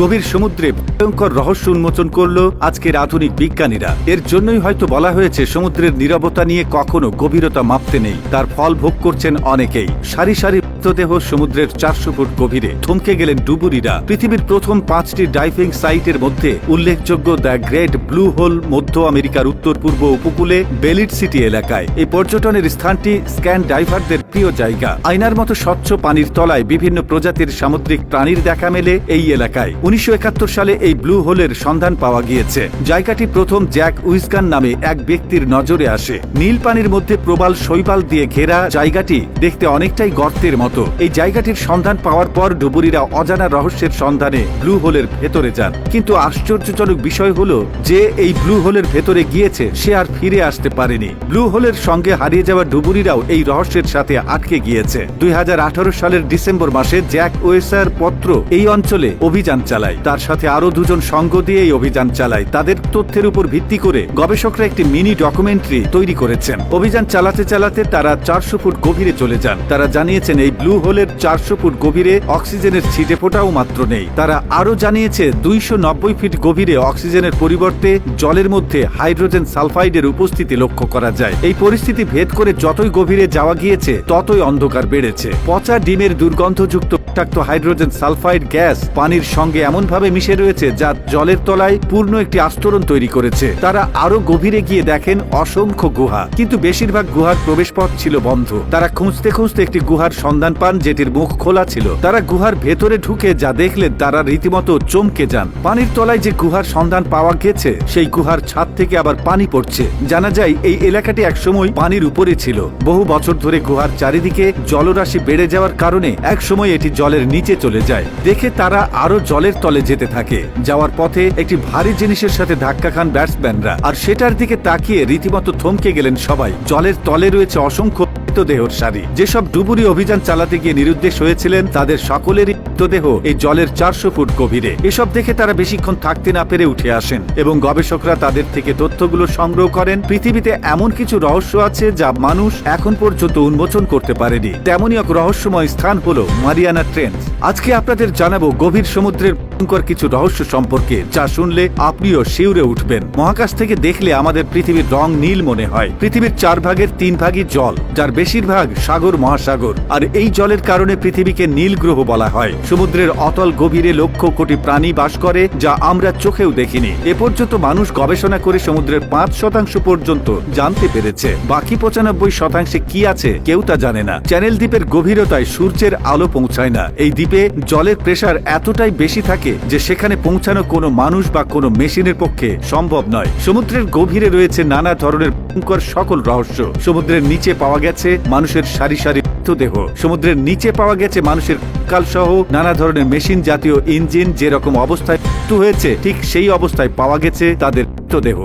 গভীর সমুদ্রে ভয়ঙ্কর রহস্য উন্মোচন করল আজকের আধুনিক বিজ্ঞানীরা। এর জন্যই হয়তো বলা হয়েছে, সমুদ্রের নিরবতা নিয়ে কখনো গভীরতা মাপতে নেই। তার ফল ভোগ করছেন অনেকেই। সারি সারি মৃতদেহ সমুদ্রের চারশো ফুট গভীরে থমকে গেলেন ডুবুরিরা। পৃথিবীর প্রথম পাঁচটি ডাইভিং সাইটের মধ্যে উল্লেখযোগ্য দ্য গ্রেট ব্লু হোল মধ্য আমেরিকার উত্তর পূর্ব উপকূলে বেলিট সিটি এলাকায়। এই পর্যটনের স্থানটি স্ক্যান ডাইভারদের প্রিয় জায়গা। আয়নার মতো স্বচ্ছ পানির তলায় বিভিন্ন প্রজাতির সামুদ্রিক প্রাণীর দেখা মেলে এই এলাকায়। উনিশশো একাত্তর সালে এই ব্লু হোলের সন্ধান পাওয়া গিয়েছে। জায়গাটি প্রথম জ্যাক উইসগান নামে এক ব্যক্তির নজরে আসে। নীল পানির মধ্যে প্রবাল শৈবাল দিয়ে ঘেরা জায়গাটি দেখতে অনেকটাই গর্তের মতো। এই জায়গাটির সন্ধান পাওয়ার পর ডুবুরিরা অজানা রহস্যের সন্ধানে ব্লু হোলের ভেতরে যান। কিন্তু আশ্চর্যজনক বিষয় হলো যে এই ব্লু হোলের ভেতরে গিয়েছে, সে আর ফিরে আসতে পারেনি। ব্লু হোলের সঙ্গে হারিয়ে যাওয়া ডুবুরিরাও এই রহস্যের সাথে আটকে গিয়েছে। দুই সালের ডিসেম্বর মাসে জ্যাক ওয়েসার পত্র এই অঞ্চলে অভিযান চালায়। তার সাথে আরও দুজন সঙ্গ দিয়ে এই অভিযান চালায়। তাদের তথ্যের উপর ভিত্তি করে গবেষকরা একটি মিনি ডকুমেন্টারি তৈরি করেছেন। অভিযান চালাতে চালাতে তারা চারশো ফুট গভীরে চলে যান। তারা জানিয়েছেন এই ব্লু হোলের চারশো ফুট গভীরে অক্সিজেনের ছিটে ফোটাও মাত্র নেই। তারা আরও জানিয়েছে, দুইশো নব্বই ফিট গভীরে অক্সিজেনের পরিবর্তে জলের মধ্যে হাইড্রোজেন সালফাইডের উপস্থিতি লক্ষ্য করা যায়। এই পরিস্থিতি ভেদ করে যতই গভীরে যাওয়া গিয়েছে, ততই অন্ধকার বেড়েছে। পচা ডিমের দুর্গন্ধযুক্ত বিষাক্ত হাইড্রোজেন সালফাইড গ্যাস পানির সঙ্গে এমনভাবে মিশে রয়েছে যা জলের তলায় পূর্ণ একটি আস্তরণ তৈরি করেছে। তারা আরও গভীরে গিয়ে দেখেন অসংখ্য গুহা। কিন্তু বেশিরভাগ গুহার প্রবেশপথ ছিল বন্ধ। তারা খুঁজতে খুঁজতে একটি গুহার সন্ধান পান যেটির মুখ খোলা ছিল। তারা গুহার ভেতরে ঢুকে যা দেখলেন তারা রীতিমতো চমকে যান। পানির তলায় যে গুহার সন্ধান পাওয়া গেছে, সেই গুহার ছাদ থেকে আবার পানি পড়ছে। জানা যায়, এই এলাকাটি একসময় পানির উপরে ছিল। বহু বছর ধরে গুহার চারিদিকে জলরাশি বেড়ে যাওয়ার কারণে একসময় এটি জলের নিচে চলে যায়। দেখে তারা আরও জলের তলে যেতে থাকে। যাওয়ার পথে একটি ভারী জিনিসের সাথে ধাক্কা খান ব্যাটসম্যানরা। আর সেটার দিকে তাকিয়ে রীতিমতো থমকে গেলেন সবাই। জলের তলে রয়েছে অসংখ্য মৃতদেহর সারি। যেসব ডুবুরি অভিযান চালাতে গিয়ে নিরুদ্দেশ হয়েছিলেন, তাদের সকলেরই মৃতদেহ এই জলের চারশো ফুট গভীরে। এসব দেখে তারা বেশিক্ষণ থাকতে না পেরে উঠে আসেন এবং গবেষকরা তাদের থেকে তথ্যগুলো সংগ্রহ করেন। পৃথিবীতে এমন কিছু রহস্য আছে যা মানুষ এখন পর্যন্ত উন্মোচন করতে পারেনি। তেমনই এক রহস্যময় স্থান হলো মারিয়ানা ট্রেন্স। আজকে আপনাদের জানাব গভীর সমুদ্রের ভয়ঙ্কর কিছু রহস্য সম্পর্কে যা শুনলে আপনিও শিউরে উঠবেন। মহাকাশ থেকে দেখলে আমাদের পৃথিবীর রং নীল মনে হয়। পৃথিবীর চার ভাগের তিন ভাগই জল, যার বেশিরভাগ সাগর মহাসাগর। আর এই জলের কারণে পৃথিবীকে নীল গ্রহ বলা হয়। সমুদ্রের অতল গভীরে লক্ষ কোটি প্রাণী বাস করে, যা আমরা চোখেও দেখিনি। এ পর্যন্ত মানুষ গবেষণা করে সমুদ্রের পাঁচ শতাংশ পর্যন্ত জানতে পেরেছে। বাকি পঁচানব্বই শতাংশে কি আছে কেউ তা জানে না। চ্যানেল দ্বীপের গভীরতায় সূর্যের আলো পৌঁছায় না। এই দ্বীপে জলের প্রেসার এতটাই বেশি থাকে যে সেখানে পৌঁছানো কোনো মানুষ বা কোনো মেশিনের পক্ষে সম্ভব নয়। সমুদ্রের গভীরে রয়েছে নানা ধরনের ভয়ঙ্কর সকল রহস্য। সমুদ্রের নিচে পাওয়া গেছে মানুষের সারি সারি দেহ সমুদ্রের নিচে পাওয়া গেছে মানুষের কাল সহ নানা ধরনের মেশিন জাতীয় ইঞ্জিন যেরকম অবস্থায় হয়েছে, ঠিক সেই অবস্থায় পাওয়া গেছে তাদের মৃতদেহ।